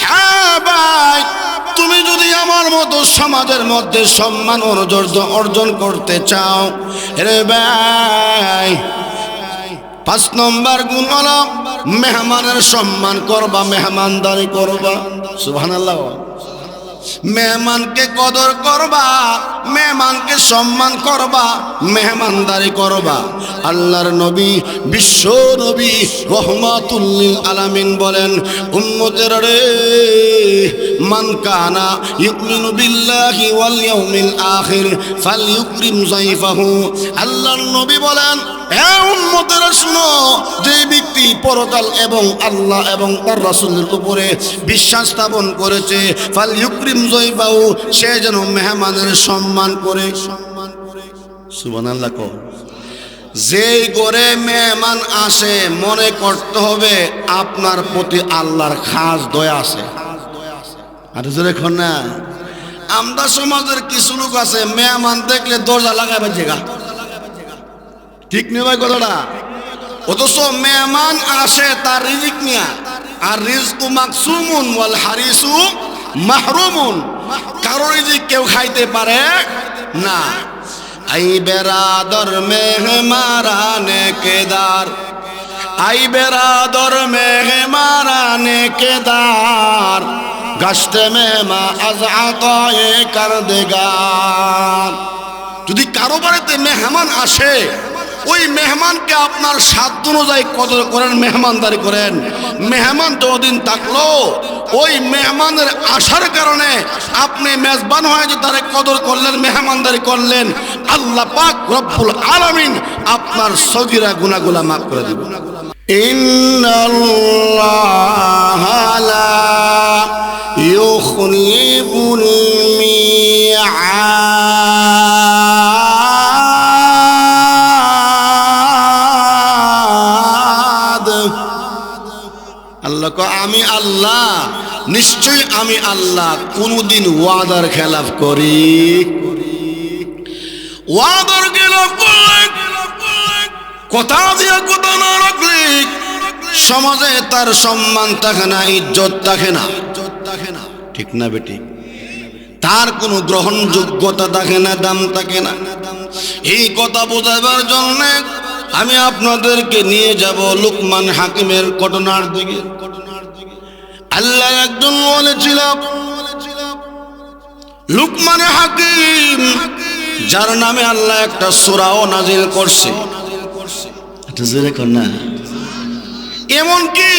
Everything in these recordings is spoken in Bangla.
হ্যাঁ তুমি যদি আমার মতো সমাজের মধ্যে সম্মান অর্জন করতে চাও, রে ভাই, পাঁচ নম্বর গুণ হলো মেহমানের সম্মান করবা, মেহমানদারি করবা। সুবহানাল্লাহ। মেহমানকে কদর করবা। মেহমানকে সম্মান করবা, মেহমানদারি করবা। আল্লাহর নবী, বিশ্ব নবী রহমাতুল্লিল আলামিন বলেন, উম্মতের রে মান কানা ইউমিনু বিল্লাহি ওয়াল ইয়াউমিল আখির, ফালইউকরিম যাইফাহু। আল্লাহর নবী বলেন হে উম্মতেরা শুনো, যে ব্যক্তি পরকাল এবং আল্লাহ এবং তার রাসূলের উপরে বিশ্বাস স্থাপন করেছে ফাল ইউকরিম জয়বাউ সে যেন মেহমানের সম্মান করে। সুবান আল্লাহ কো যেই করে মেহমান আসে, মনে করতে হবে আপনার প্রতি আল্লাহর খাস দয়া আছে। আর খন না। আমরা সমাজের কিছু লোক আছে, মেহমান দেখলে দরজা লাগাবে জায়গা ঠিক নেই ভাই কথাটা? অথচ মেহমান আসে তার রিজিক নিয়া। আর রিজকু মাকসুমুন ওয়াল হারিসু মাহরুমুন। কারও রিজিক কেউ খাইতে পারে না। আই বেরাদর মেহমারানে কেদার। আই বেরাদর মেহমারানে কেদার। গাছতে মেহমা আজ আতায়ে কার দেগার যদি কারও বাড়িতে মেহমান আসে, ওই মেহমানকে আপনার সাধ্য অনুযায়ী কদর করেন, মেহমানদারি করেন। মেহমান যতদিন থাকল ওই মেহমানের আসার কারণে আপনি মেজবান হয়ে যে তারে কদর করলেন, মেহমানদারি করলেন, আল্লাহ পাক রব্বুল আলামিন আপনার সগিরা গুনাগুলা মাফ করে দিবেন। ইন্নাল্লাহা লা ইউখলিফুল মিআদ। আল্লাহ, নিশ্চয়ই আমি আল্লাহ কোনদিন ওয়াদার খেলাফ করি। ওয়াদার খেলাফ করলে কথা দিয়ে কথা না রাখলে সমাজে তার সম্মান থাকে না, ইজ্জত থাকে না। ঠিক না বেটি? তার কোনো গ্রহণযোগ্যতা থাকে না, দাম থাকে না। এই কথা বোঝাবার জন্য আমি আপনাদেরকে নিয়ে যাব লুকমান হাকিমের ঘটনার দিকে। আল্লাহ একজন বলেছিল লুকমান হাকিম যার নামে আল্লাহ একটা সুরাও নাজিল করছে। জোরে কর এমনকি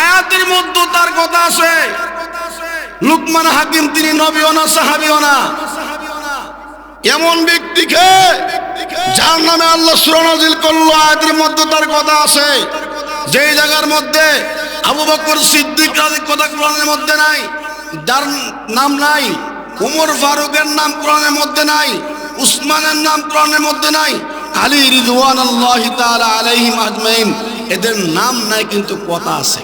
আয়াতের মধ্যে তার কথা আছে লুকমান হাকিম তিনি নবীও না সাহাবিও না। এমন ব্যক্তিকে যার নামে আল্লাহ সুরনাজিল করল আয়াতের মধ্যে তার কথা আছে। যেই জায়গার মধ্যে আবু বকর সিদ্দিক কথা কোরআনের মধ্যে নাই, যার নাম নাই, উমর ফারুকের নাম কোরআনের মধ্যে নাই, উসমানের নাম কোরআনের মধ্যে নাই, আলী রিজওয়ান আল্লাহ তাআলা আলাইহিম আজমাইন, এদের নাম নাই কিন্তু কথা আছে।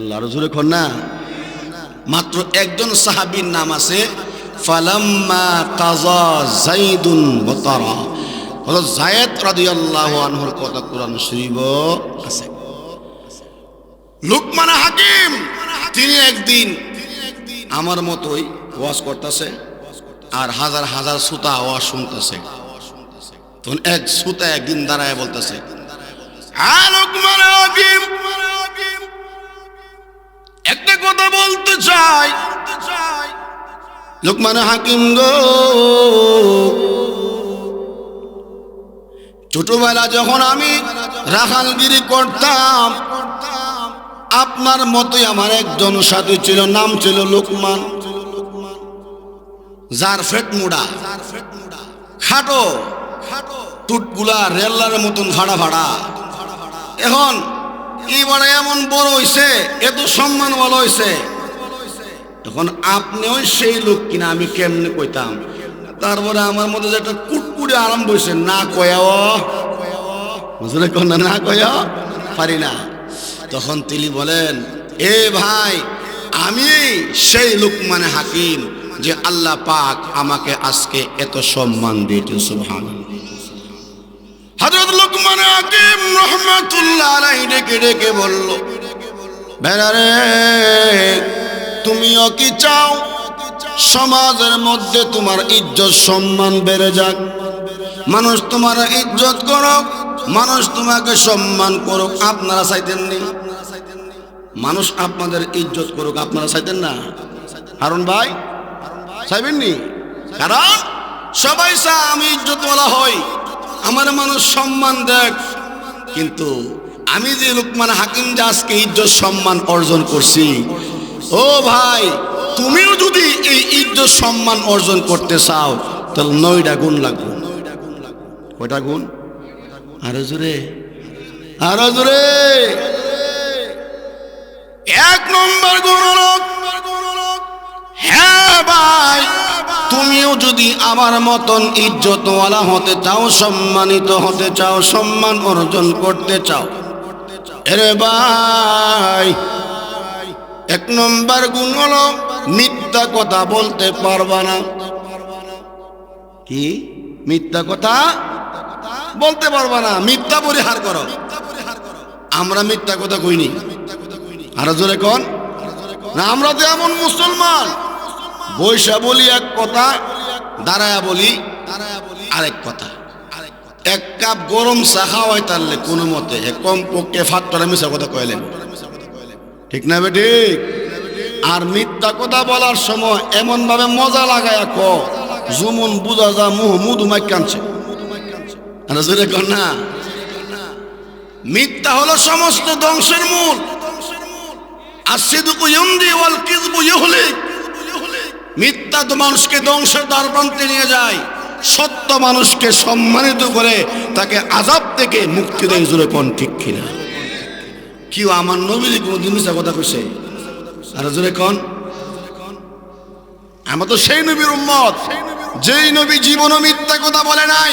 আল্লাহ জোরে কর না। মাত্র একজন সাহাবীর নাম আছে, ফালাম্মা কাজা জাইদুন বতারা হলো জায়েদ রাদিয়াল্লাহু আনহুর কথা কোরআন শরীফ আছে। লুকমান হাকিম, তিনি একদিন আমার মতোই ওয়াজ করতেছে আর হাজার হাজার সুতা আওয়াজ শুনতেছে। তখন এক সুতা একদিন দাঁড়ায় বলতেছে, "আ লুকমান হাকিম, একটা কথা বলতে চাই। লোকমান হাকিম গো ছোটবেলা যখন আমি রাখালগিরি করতাম, আপনার মতোই আমার একজন সাথী ছিল, নাম ছিল লোকমান। যার ফেট মুড়া, খাটো, টুটগুলা রেল্লার মতন ভাড়া ভাড়া। এখন এবারে এমন বড় হইছে এত সম্মান ভালো হইছে। তখন আপনিও সেই লোক কিনা, আমি কেমনে কইতাম? তারপরে আমার মধ্যে যে একটা কুটকুড়ে আরম্ভ হয়েছে, না কয়াও। বুঝলে কোন না কয়া পারি না। তখন তিনি বলেন, এ ভাই, আমি সেই লোক মানে হাকিম যে আল্লাহ পাক আমাকে আজকে এত সম্মান দিয়েছে সুবহান হযরত লোক লোকমান হাকিম রহমাতুল্লাহ আলাই ডেকে ডেকে বলল, বেড়া রে, তুমিও কি চাও সমাজের মধ্যে তোমার ইজ্জত সম্মান বেড়ে যাক। মানুষ তোমার ইজ্জত করুক, মানুষ তোমাকে সম্মান করুক, আপনারা চাইতেন নি? মানুষ আপনাদের ইজ্জত করুক, আপনারা চাইতেন না? হারুন ভাই, চাইবেন নি? কারণ সবাই চা আমি ইজ্জতওয়ালা হই, আমার মানুষ সম্মান দেখ। কিন্তু আমি যে লোকমান হাকিম যে আজকে ইজ্জত সম্মান অর্জন করছি ও ভাই, তুমিও যদি এই ইজ্জত সম্মান অর্জন করতে চাও, তাহলে নয়টা গুণ লাগবে। কয়টা গুণ? আরও জোরে। আরও জোরে। এক নম্বর গুণ হ্যাঁ ভাই, তুমিও যদি আমার মতন ইজ্জতওয়ালা হতে চাও, সম্মানিত হতে চাও, সম্মান অর্জন করতে চাও। এরে ভাই এক নম্বর গুণ হলো, মিথ্যা কথা বলতে পারবা না। কি? মিথ্যা কথা বলতে পারবা না। মিথ্যা পরিহার করো। আমরা মিথ্যা কথা কইনি। আরও জোরে কন। না, আমরা তো এমন মুসলমান। বৈশা বলি এক কথা, দাঁড়ায়া বলি আরেক কথা। এক কাপ গরম চা খাওয়াই তারলে কোনো মতে কম পক্ষে ফাট করে মিশা কথা কইলেন। ঠিক না বে ঠিক? আর মিথ্যা কথা বলার সময় এমন ভাবে মজা লাগায় ক, জুমন বুঝা যা মুহ মুদু মাই কানছে। মিথ্যা হলো সমস্ত ধ্বংসের মূল। মিথ্যা তো মানুষকে ধ্বংসের দ্বার প্রান্তে নিয়ে যায়। সত্য মানুষকে সম্মানিত করে তাকে আজাব থেকে মুক্তি দেয় জোরে কোন ঠিক কিনা। কি আমার নবীর কোনদিন মিশা কথা কইছে? আর জোরে কোন। আমরা তো সেই নবীর উম্মত, যেই নবী জীবন মিথ্যা কথা বলে নাই।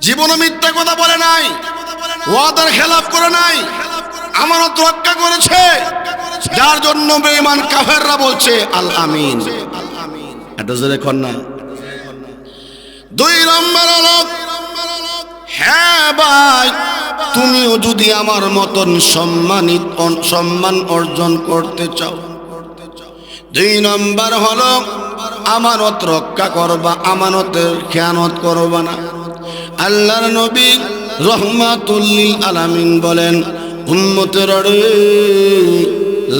জীবন মিথ্যা কথা বলে নাই। ওয়াদার খেলাফ করে নাই। আমানত রক্ষা করেছে। যার জন্য বেঈমান কাফেররা বলছে, আল আমিন। এটা জোরে না। দুই নম্বর হলো হ্যাঁ ভাই, তুমিও যদি আমার মতন সম্মানিত সম্মান অর্জন করতে চাও। দুই নম্বর হলো, আমানত রক্ষা করবা, আমানতের খেয়ানত করবা না। আল্লাহর নবী রহমাতুল্লিল আলামিন বলেন, উম্মতের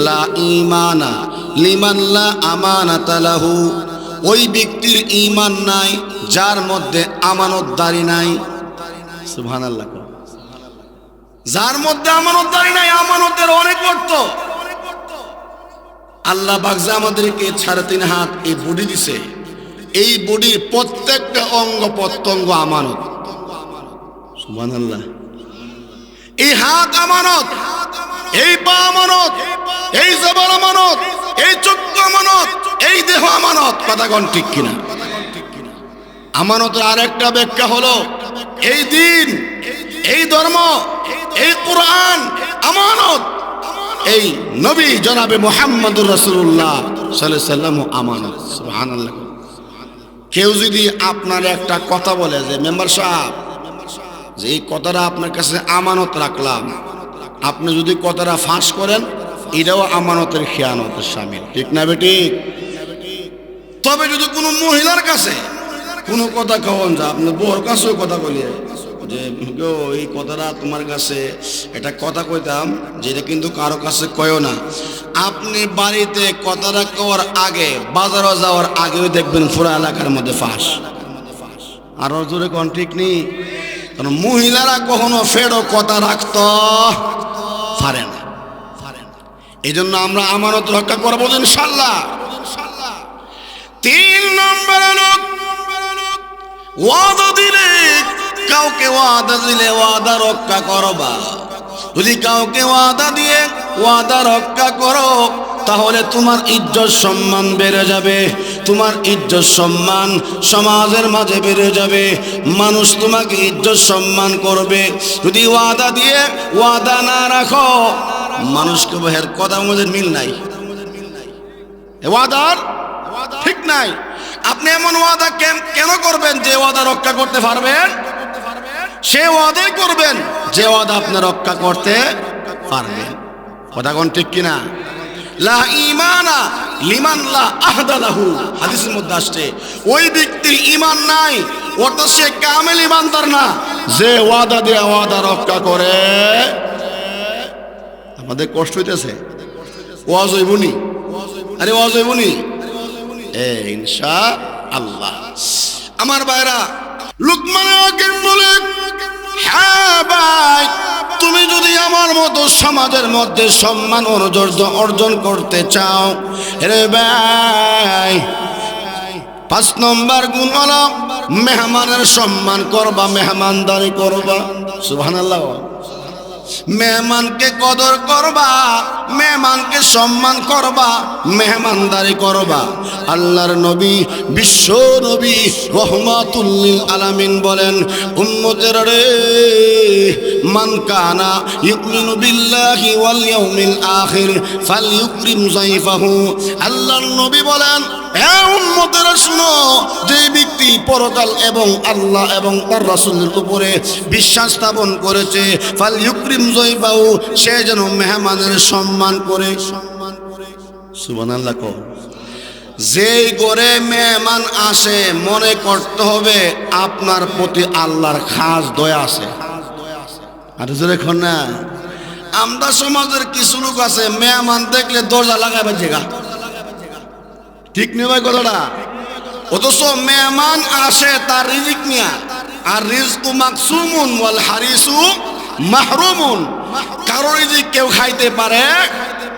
লা ইমানা লিমান লা আমানাতা লাহু। ওই ব্যক্তির ঈমান নাই, যার মধ্যে আমানতদারি নাই। সুবহানাল্লাহ যার মধ্যে আমানতদারি নাই, আমানতের অনেক অর্থ। আল্লাহ বাগজা আমাদেরকে সাড়ে তিন হাত এই বডি দিছে, এই বডির প্রত্যেকটা অঙ্গ প্রত্যঙ্গ আমানত। সুবহানাল্লাহ। এই হাত আমানত, এই পা আমানত, এই জবান আমানত, এই চক্ষু আমানত, এই দেহ আমানত। কথাগণ ঠিক কিনা? আমানতের আরেকটা ব্যাখ্যা হলো এই দিন, এই ধর্ম, এই কোরআন, আমানত, এই নবী জনাবে মোহাম্মদুর রসুল্লাহ সাল্লাম আমানত কেউ যদি আপনার একটা কথা বলে যে, মেম্বার সাহেব, যে এই কথাটা আপনার কাছে আমানত রাখলাম, আপনি যদি কথাটা ফাঁস করেন, এটাও আমানতের খেয়ানতের সামিল। ঠিক না বেঠিক তবে যদি কোনো মহিলার কাছে কোনো কথা কখন যা, আপনি বউর কাছেও কথা বলিয়ে যে, গো, এই কথাটা তোমার কাছে, একটা কথা কইতাম, যেটা কিন্তু কারও কাছে কয়ও না। আপনি বাড়িতে কথাটা কওয়ার আগে বাজারে যাওয়ার আগেও দেখবেন পুরো এলাকার মধ্যে ফাঁস। আরও জোরে কোন ঠিক নেই? কারণ মহিলারা কখনো ফেরো কথা রাখত পারে না। এই জন্য আমরা আমানত রক্ষা করব ইনশাল্লাহ। তিন নম্বর লোক ওয়াদা দিলে, কাউকে ওয়াদা দিলে ওয়াদা রক্ষা করবা যদি কাউকে ওয়াদা দিয়ে ওয়াদা রক্ষা করো, তাহলে তোমার ইজ্জত সম্মান বেড়ে যাবে। তোমার ইজ্জত সম্মান সমাজের মাঝে বেড়ে যাবে। মানুষ তোমাকে ইজ্জত সম্মান করবে। যদি ওয়াদা দিয়ে ওয়াদা না রাখো, মানুষকে বহের কথা মধ্যে মিল নাই। ওয়াদার ঠিক নাই। আপনি এমন ওয়াদা কেন করবেন যে ওয়াদা রক্ষা করতে পারবেন? সে ওয়াদাই করবেন, যে ওয়াদা আপনি রক্ষা করতে পারবেন। কথা কোন ঠিক কিনা? লা ইমানা লিমান লা আহদা লাহু। হাদিসের মধ্যে আসছে, ওই ব্যক্তির ইমান নাই, অর্থাৎ সে কামেল ইমানদার না। যে ওয়াদা দিয়ে ওয়াদা রক্ষা করে, আমাদের কষ্ট হইতেছে। ওয়াজ হইবনি আরে ওয়াজ হইবনি আল্লাহ আমার ভাইরা, লুকমান বলে হ্যাঁ তুমি যদি আমার মতো সমাজের মধ্যে সম্মান অর্জন করতে চাও, রে ভাই, পাঁচ নম্বর গুণ হলো মেহমানের সম্মান করবা, মেহমানদারি করবা। সুবহানাল্লাহ। মেহমানকে কদর করবা, মেহমানকে সম্মান করবা, মেহমানদারি করবা। আল্লাহর নবী, বিশ্ব নবী রহমাতুল্লিল আলামিন বলেন, উম্মতের রে মান কানা ইউমিনু বিল্লাহি ওয়াল ইয়াউমিল আখির, ফালইউকরিম যাইফাহু। আল্লাহর নবী বলেন, হে উম্মতেরা, শুনো, যে ব্যক্তি পরকাল এবং আল্লাহ এবং তার রাসূলের উপরে বিশ্বাস স্থাপন করেছে ফাল ইউক্রিম জয়বাউ সে যেন মেহমানের সম্মান করে। সুবহানাল্লাহ কও। যেই করে মেহমান আসে, মনে করতে হবে আপনার প্রতি আল্লাহর খাস দয়া আছে। আর জোরে খন না। আমরা সমাজের কিছু লোক আছে, মেহমান দেখলে দরজা লাগাবে জায়গা ঠিক নেই ভাই কথাটা? অথচ মেহমান আসে তার রিজিক নিয়া। আর রিজকু মাকসুমুন ওয়াল হারিসু মাহরুমুন। কারও রিজিক কেউ খাইতে পারে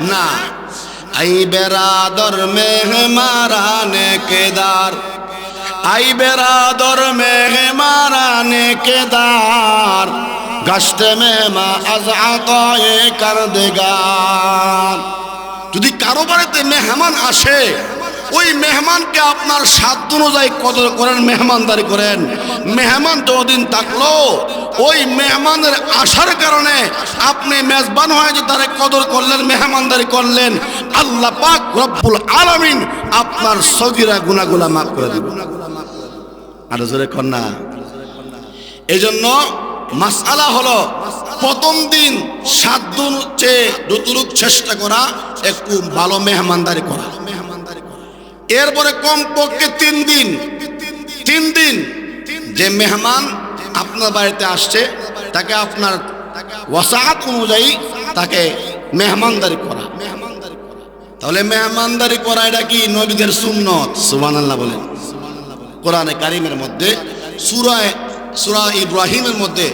না। আই বেরাদর মেহমারানে কেদার। আই বেরাদর মেহমারানে কেদার। গাছতে মেহমা আজ আতায়ে কার দেগার যদি কারও বাড়িতে মেহমান আসে ওই মেহমানকে আপনার সাধ্য অনুযায়ী কদর করেন, মেহমানদারি করেন। মেহমান যতদিন থাকল, ওই মেহমানের আসার কারণে আপনি মেজবান হয়ে যে তারা কদর করলেন, মেহমানদারি করলেন, আল্লাহ পাক রব্বুল আলামিন আপনার সগিরা গুনাগুলা মাফ করে দিবেন। আর জোরে কন্যা এই জন্য মাসালা হলো প্রথম দিন সাত দিন চেয়ে যতটুক চেষ্টা করা, একটু ভালো মেহমানদারি করা। এরপরে কমপক্ষে তিন দিন তিন দিন যে মেহমান আপনার বাড়িতে আসছে, তাকে আপনার ওয়াসাহাত অনুযায়ী তাকে মেহমানদারি করা। তাহলে মেহমানদারি করা এটা কি নবীদের সুন্নত? সুবহানাল্লাহ বলেন। কোরআনে কারিমের মধ্যে, সুরায়, সুরা ইব্রাহিমের মধ্যে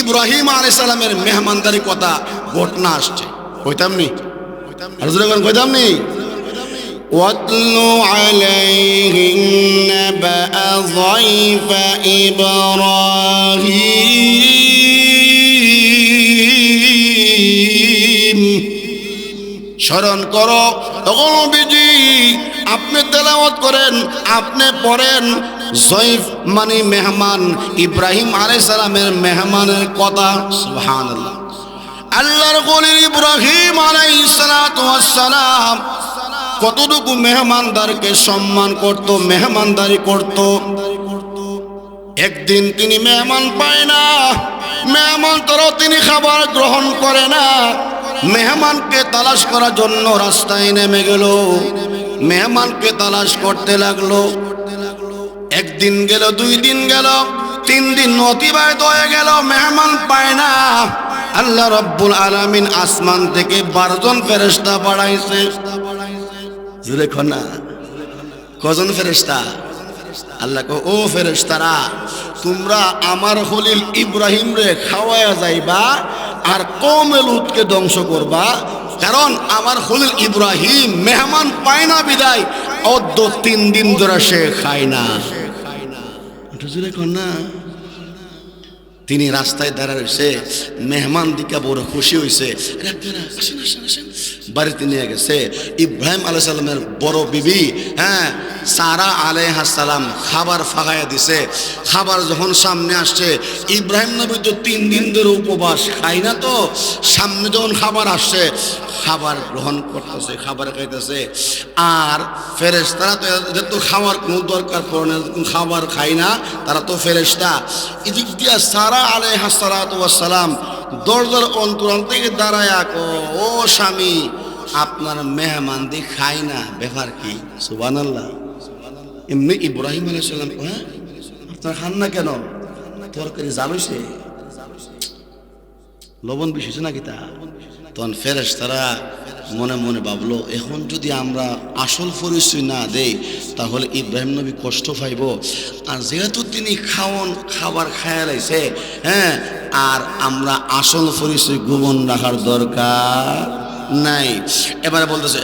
ইব্রাহিম আলাইহিস সালামের মেহমানদারি কথা ঘটনা আসছে। কইতাম নি? কইতাম নি? واتل عليهم نبأ ضيف إبراهيم স্মরণ করো তখন নবীজি আপনি তেলাওয়াত করেন আপনি পড়েন জয়ফ মানে মেহমান ইব্রাহিম আলাইহিস সালামের মেহমানের কথা সুবহানাল্লাহ আল্লাহর গলির ইব্রাহিম আলাইহিস সালাতু ওয়াস সালাম কতটুকু মেহমানদারকে সম্মান করত, মেহমানদারি করত? একদিন তিনি মেহমান পায় না, মেহমান তরও তিনি খাবার গ্রহণ করে না। মেহমানকে তালাশ করার জন্য রাস্তায় নেমে গেল। মেহমানকে তালাশ করতে লাগল। একদিন গেল, দুই দিন গেল, তিন দিন অতিবাহিত হয়ে গেল, মেহমান পায় না। আল্লাহ রব্বুল আলামিন আসমান থেকে বারোজন ফেরেস্তা বাড়াইছে জুড়ে না কজন ফেরেস্তা আল্লাহ কো ও ফেরেস্তারা তোমরা আমার হলিল ইব্রাহিম রে খাওয়ায়া যাইবা আর কমে লুতকে ধ্বংস করবা কারণ আমার হলিল ইব্রাহিম মেহমান পায় না বিদায় অদ্য তিন দিন ধরে সে খায় না। তিনি রাস্তায় দাঁড়া রয়েছে মেহমান দিকা বড় খুশি হয়েছে আপনারা আসেন, আসেন, আসেন।" বাড়িতে নিয়ে গেছে। ইব্রাহিম আলাহ সাল্লামের বড় বিবি হ্যাঁ সারা আলাইহাসালাম খাবার ফাগাইয়া দিছে। খাবার যখন সামনে আসছে, ইব্রাহিম নবী তো তিন দিন ধরে উপবাস খাই না তো। সামনে যখন খাবার আসছে, খাবার গ্রহণ করতেছে, খাবার খাইতেছে। আর ফেরেশতারা তো এদের তো খাওয়ার কোনো দরকার পড়ে না খাবার খায় না, তারা তো ফেরেশতা। এদিক দিয়া সারা আলাই হাসালাম দরজার অন্তরান থেকে দাঁড়ায় ও স্বামী আপনার মেহমান দি খাই না, ব্যাপার কি? সুবান আল্লাহ এমনি ইব্রাহিম আলাইসাল্লাম হ্যাঁ? আপনার খান না কেন? তরকারি জালুইছে লবণ না নাকি তা? তখন ফেরেস তারা মনে মনে ভাবলো, এখন যদি আমরা আসল পরিচয় না দেই, তাহলে ইব্রাহিম নবী কষ্ট পাইব। আর যেহেতু তিনি খাওন, খাবার খায়া লাইছে হ্যাঁ আর আমরা আসল পরিচয় গোপন রাখার দরকার নাই। এবারে বলতেছে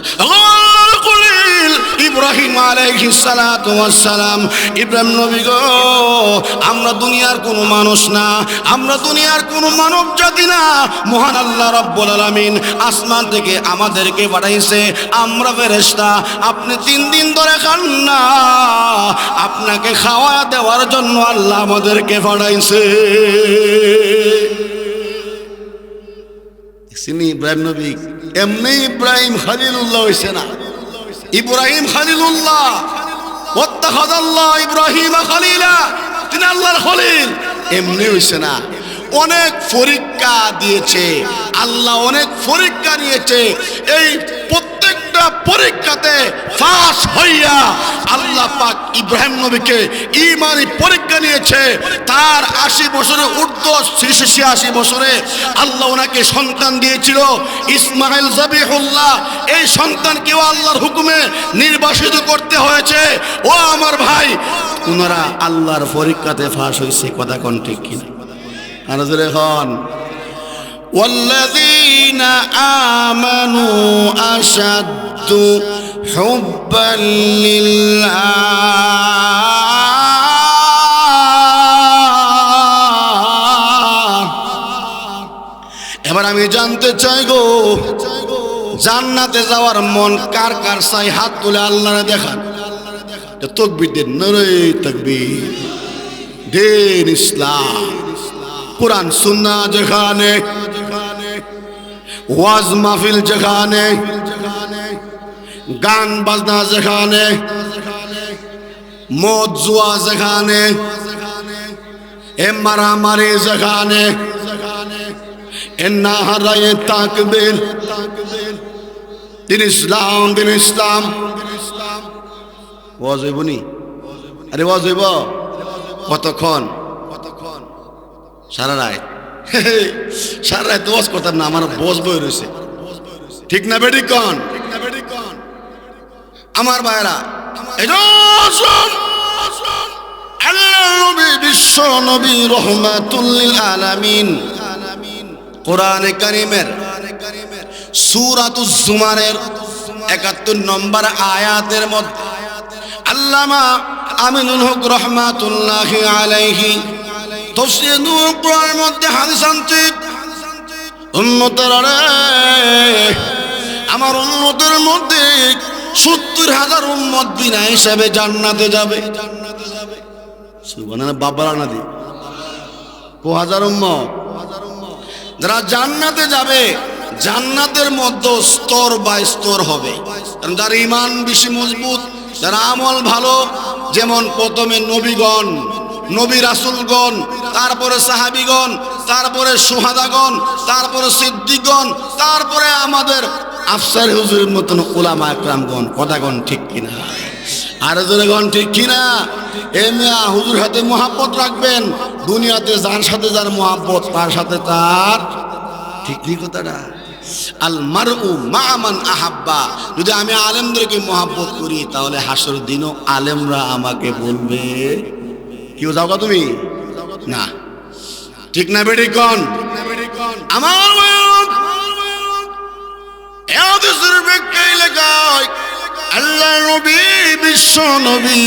খলিল ইব্রাহিম আলাইহিস সালাতু ওয়াস ইব্রাহিম নবী গো, আমরা দুনিয়ার কোনো মানুষ না, আমরা দুনিয়ার কোনো মানব জাতি না। মহান আল্লাহ রাব্বুল আলামিন আসমান থেকে আমাদেরকে পাঠাইছে। আমরা ফেরেশতা, আপনি তিন দিন ধরে খান না। আপনাকে খাওয়া দেওয়ার জন্য আল্লাহ আমাদেরকে পাঠাইছে। ইব্রাহিম নবী? এমনি ইব্রাহিম খালিলুল্লাহ হয়েছে না। ইব্রাহিম খালিলুল্লাহ, ওয়াত্তাখাযাল্লাহ ইব্রাহিম খালিলা, তিনি আল্লাহর খলিল। এমনি হইছে না। অনেক পরীক্ষা দিয়েছে। আল্লাহ অনেক পরীক্ষা নিয়েছে। এই প্রত্যেকটা পরীক্ষাতে ফাঁস হইয়া আল্লাহ পাক ইব্রাহিম নবীকে ইমানি পরীক্ষা নিয়েছে। তার আশি বছরে ঊর্ধ্ব আশি বছরে আল্লাহ ওনাকে সন্তান দিয়েছিল ইসমাইল জাবিহুল্লাহ। এই সন্তানকেও আল্লাহর হুকুমে নির্বাসিত করতে হয়েছে। ও আমার ভাই, ওনারা আল্লাহর পরীক্ষাতে ফাঁস হয়েছে, কথা কোন ঠিক কিনা? আর হন। والذين آمنوا أشد حبا لله এবার আমি জানতে চাই গো জান্নাতে যাওয়ার মন কার কার চাই হাত তুলে আল্লাহরে দেখান তকবির দেন নরে তকবির দিন ইসলাম কোরআন, সুন্না যেখানে, ওয়াজ মাহফিল যেখানে, গান বাজনা যেখানে, মদ জুয়া যেখানে এ মারামারি যেখানে এ না হারায় তাকবীর। দিন ইসলাম দিন ইসলাম। ওয়াজ হইব নি? আরে ওয়াজ হইব। কতক্ষণ? সারা রাত সারা রাত ওয়াজ করতাম না, আমার বস বই রয়েছে। ঠিক না বেডি কন? আমার ভাইরা বিশ্ব নবী রহমাতুল্লিল আলামিন। কোরআনে কারিমের সূরাতুজ জুমারের 71 নম্বর আয়াতের মধ্যে আল্লামা আমিনুল হক রহমাতুল্লাহ আলাইহি তফসিরুল কোরআনের মধ্যে হাদিস আনছে। উন্নতের আমার উন্নতের মধ্যে সত্তর হাজার উন্মত বিনা হিসাবে জান্নাতে যাবে। বাবার না দি। কো হাজার উম্মত? যারা জান্নাতে যাবে, জান্নাতের মধ্যে স্তর বাই স্তর হবে। যার ইমান বেশি মজবুত, যার আমল ভালো, যেমন প্রথমে নবীগণ নবী রাসুলগণ, তারপরে সাহাবিগণ, তারপরে সোহাদাগণ, তারপরে সিদ্দিকগণ, তারপরে আমাদের আফসার হুজুরের মতন ওলামা একরামগণ, কথাগণ ঠিক কিনা? আর গণ ঠিক কিনা? এ মিয়া হুজুর হাতে মহাব্বত রাখবেন, দুনিয়াতে যার সাথে যার মহাব্বত, তার সাথে তার ঠিক নেই কথাটা। আল মারউ মামান আহাব্বা। যদি আমি আলেমদেরকে মহাব্বত করি, তাহলে হাসর দিনও আলেমরা আমাকে বলবে। কেউ যাও তুমি? না। ঠিক না বেটি কন? আমার এদেশের ব্যাখ্যায় লেখায় আল্লাহ নবী, বিশ্ব নবী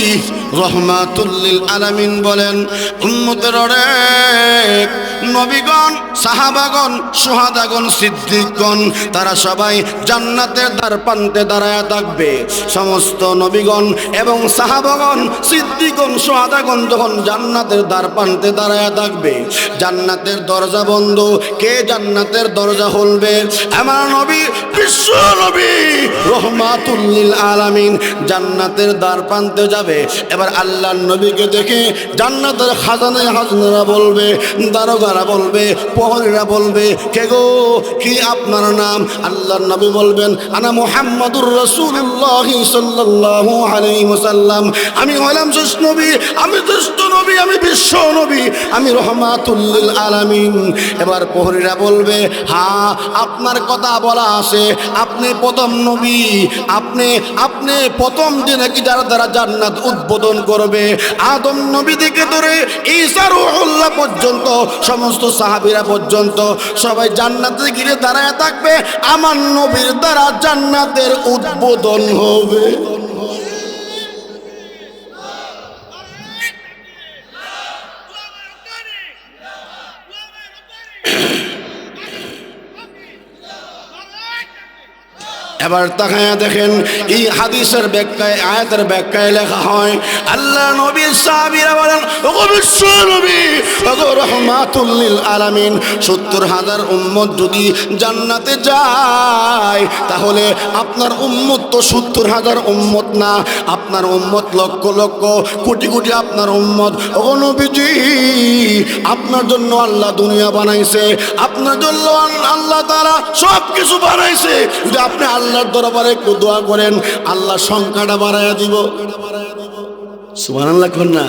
আলামিন বলেন সিদ্দিকগণ, তারা সবাই জান্নাতের দ্বার প্রান্তে দাঁড়ায় থাকবে। সমস্ত নবীগণ এবং সাহাবাগণ, সিদ্দিকগণ, সোহাদাগণ যখন জান্নাতের দ্বার প্রান্তে দাঁড়ায় থাকবে, জান্নাতের দরজা বন্ধ, কে জান্নাতের দরজা খুলবে? আমার নবী, বিশ্ব নবী রহমাতুল্লিল আলামিন জান্নাতের দ্বার প্রান্তে যাবে। এবার আল্লাহর নবীকে দেখে জান্নাতের খাজানায় হাজনারা বলবে, দারোগারা বলবে, প্রহরীরা বলবে, কে গো? কি আপনার নাম? আল্লাহর নবী বলবেন, আনা মুহাম্মাদুর রাসূলুল্লাহ সাল্লাল্লাহু আলাইহি ওয়াসাল্লাম। আমি হলাম শেষ নবী, আমি শ্রেষ্ঠ নবী, আমি বিশ্ব নবী, আমি রহমাতুল্লিল আলামিন। এবার প্রহরীরা বলবে হ্যাঁ আপনার কথা বলা আছে, আপনি প্রথম নবী, আপনি আপনি প্রথম দিনে কি যারা তারা জান্নাত উদ্বোধন করবে? আদম নবী থেকে ধরে ইসার উল্লাহ পর্যন্ত, সমস্ত সাহাবিরা পর্যন্ত সবাই জান্নাতে ঘিরে দাঁড়ায় থাকবে। আমার নবীর দ্বারা জান্নাতের উদ্বোধন হবে। এবার তাকায়া দেখেন, এই হাদিসের ব্যাখ্যায়, আয়াতের ব্যাখ্যায় লেখা হয়, আল্লাহ নবী সাহাবীরা বলেন, ওগো বিশ্ব নবী, ওগো রহমাতুল্লিল আলামিন, সত্তর হাজার উম্মত যদি জান্নাতে যায়, তাহলে আপনার উম্মত তো সত্তর হাজার উম্মত না, আপনার উম্মত লক্ষ লক্ষ, কোটি কোটি আপনার উম্মত। ওগো নবীজি, আপনার জন্য আল্লাহ দুনিয়া বানাইছে, আপনার জন্য আল্লাহ তারা সব কিছু বানাইছে। যদি আপনি আল্লাহর দরবারে একটু দোয়া করেন, আল্লাহ সংখ্যাটা বাড়াইয়া দিব। সুমান আল্লাহ না।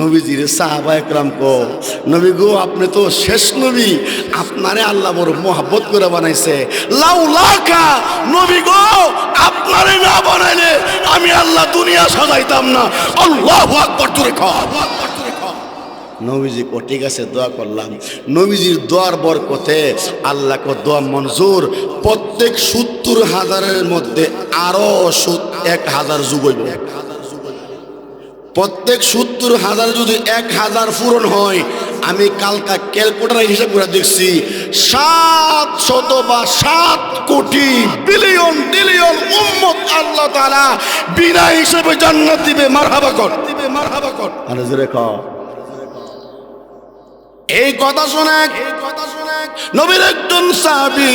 নবীজির সাহাবা একরাম নবী গো, আপনি তো শেষ নবী, আপনারে আল্লাহ বড় মোহাব্বত করে বানাইছে। নবী গো, আপনারে না বানাইলে আমি আল্লাহ দুনিয়া সাজাইতাম না। আল্লাহ আকবর তোরে খাওয়া নবীজি কো ঠিক আছে দোয়া করলাম। নবীজির দোয়ার বরকতে আল্লাহকে দোয়া মঞ্জুর। প্রত্যেক সত্তর হাজারের মধ্যে আরও এক হাজার যুগইব প্রত্যেক সত্তর হাজার যদি এক হাজার পূরণ হয় আমি কালকা ক্যালকুলেটার হিসাব করে দেখছি সাত শত বা সাত কোটি বিলিয়ন বিলিয়ন উম্মত আল্লাহ তাআলা বিনা হিসেবে জান্নাত দিবে মারহাবা কর। দিবে মারহাবা কর। আরে জোরে কর এই কথা শোনে এই কথা শোনে নবীর একজন সাহাবী।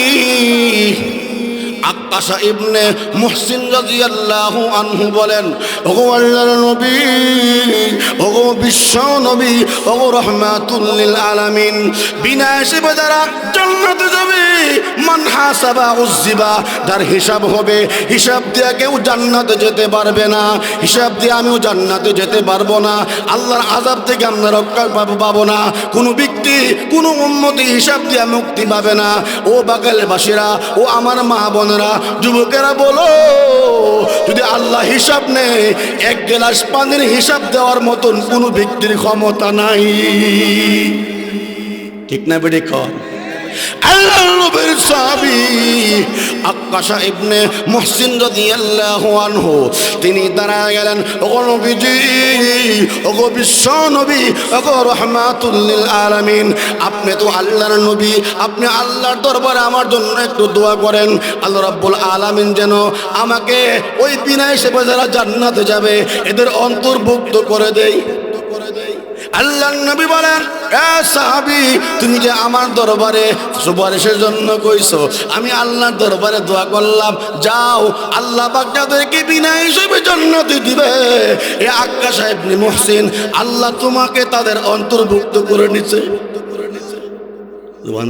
আকাশা ইবনে মুহসিন রাদিয়াল্লাহু আনহু বলেন, ওগো আল্লাহর নবী, ওগো বিশ্ব নবী, ওগো রহমাতুল লিল আলামিন, বিনা হিসেবে যারা জান্নাতে যাবে, মান হাসাবা উজ্জিবা যার হিসাব হবে, হিসাব দিয়ে কেউ জান্নাতে যেতে পারবে না, হিসাব দিয়ে আমিও জান্নাতে যেতে পারব না, আল্লাহর আজাব থেকে আমরা রক্ষা পাবো না, কোনো ব্যক্তি, কোনো উন্নতি হিসাব দিয়ে মুক্তি পাবে না, ও বাগালবাসীরা, ও আমার মা বোনেরা যুবকেরা বলো, যদি আল্লাহ হিসাব নেয়, এক গ্লাস পানির হিসাব দেওয়ার মতন কোনো ব্যক্তির ক্ষমতা নাই। ঠিক না বেড়ে খর আল্লাহ তিনি গেলেন নবীজি বিশ্ব আপনি তো আল্লাহর নবী, আপনি আল্লাহর দরবারে আমার জন্য একটু দোয়া করেন, আল্লাহ রাব্বুল আলামিন যেন আমাকে ওই বিনা হিসেবে যারা জান্নাতে যাবে, এদের অন্তর্ভুক্ত করে দেয় করে দেয়। আল্লাহ নবী বলেন সাহাবি, তুমি যে আমার দরবারে সুপারিশের জন্য কইছো, আমি আল্লাহর দরবারে দোয়া করলাম, যাও, আল্লাহ পাক যাদেরকে বিনা হিসেবে জান্নাতে দিবে। এ আক্কা সাহেব মুহসিন, আল্লাহ তোমাকে তাদের অন্তর্ভুক্ত করে নিছে।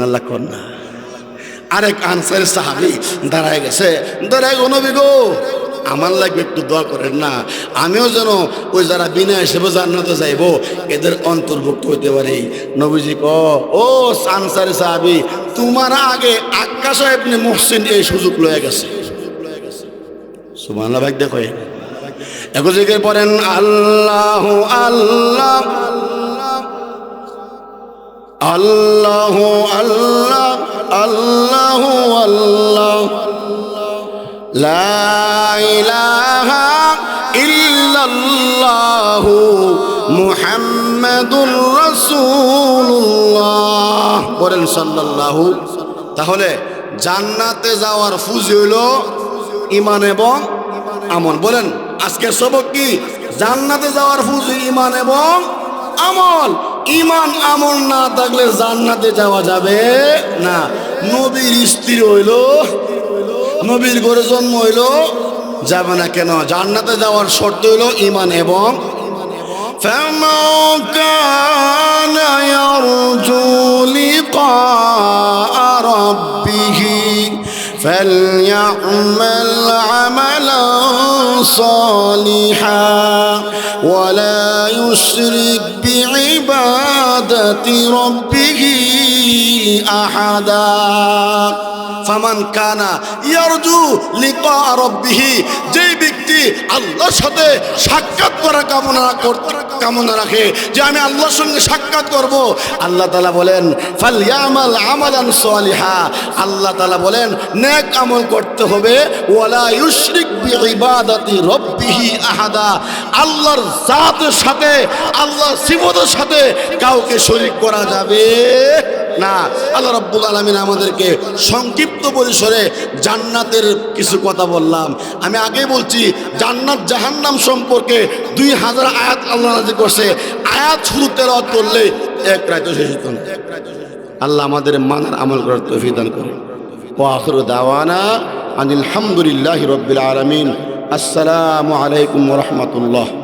আল্লাহ কন্যা আরেক আনসার সাহাবি দাঁড়ায় গেছে। দাঁড়ায় গো নবী গো আমার লাগবে একটু দোয়া করেন না। আমিও যেন ওই যারা বিনা হিসেবে জান্নাতে যাইব, এদের অন্তর্ভুক্ত হইতে পারি। নবীজি ক, ও আনসারি সাহাবি, তোমার আগে আক্কা সাহেব মুহসিন এই সুযোগ লয়ে গেছে। সুবহানাল্লাহ ভাই, দেখো এখন। জিজ্ঞেস পড়েন, আল্লাহ আল্লাহ আল্লাহ আল্লাহ আল্লাহ আল্লাহ বলেন সাল্লাল্লাহু। তাহলে জান্নাতে যাওয়ার ফুজি হইল ইমান এবং আমল। বলেন, আজকের সবক কি? জান্নাতে যাওয়ার ফুজি ইমান এবং আমল। ইমান আমল না থাকলে জান্নাতে যাওয়া যাবে না। নবীর স্ত্রী হইল নবীর ঘরে জন্ম হইল যাবে না কেন জান্নাতে যাওয়ার শর্ত হইল ইমান এবং فمن كان يرجو لقاء ربه فليعمل عملا صالحا ولا يشرك بعبادة ربه أحدا ফামান কানা ইয়ারজু লিকা রব্বিহি যেই ব্যক্তি আল্লাহর সাথে সাক্ষাৎ করা কামনা করতে কামনা রাখে যে আমি আল্লাহর সঙ্গে সাক্ষাৎ করব আল্লাহ তাআলা বলেন ফালইয়ামাল আমালান সালিহা আল্লাহ তাআলা বলেন নেক আমল করতে হবে। ওয়ালা ইউশরিক বিইবাদাতি রব্বিহি আহাদা। আল্লাহর জাতের সাথে, আল্লাহর সিফতের সাথে কাউকে শরীক করা যাবে না। আল্লাহ রাব্বুল আলামিন আমাদেরকে সংক্ষিপ্ত পরিসরে জান্নাতের কিছু কথা বললাম। আমি আগে বলছি, জান্নাত জাহান্নাম সম্পর্কে দুই হাজার আয়াত আল্লাহ নাজির করছে। আয়াত শুধু তেলাওয়াত করলে এক রাত শেষ হতো। আল্লাহ আমাদের মানার আমল করার তৌফিক দান করে ও আখর দাওয়ানা আনিল হামদুলিল্লাহ রবিল আলমিন। আসসালামু আলাইকুম রাহমাতুল্লাহ।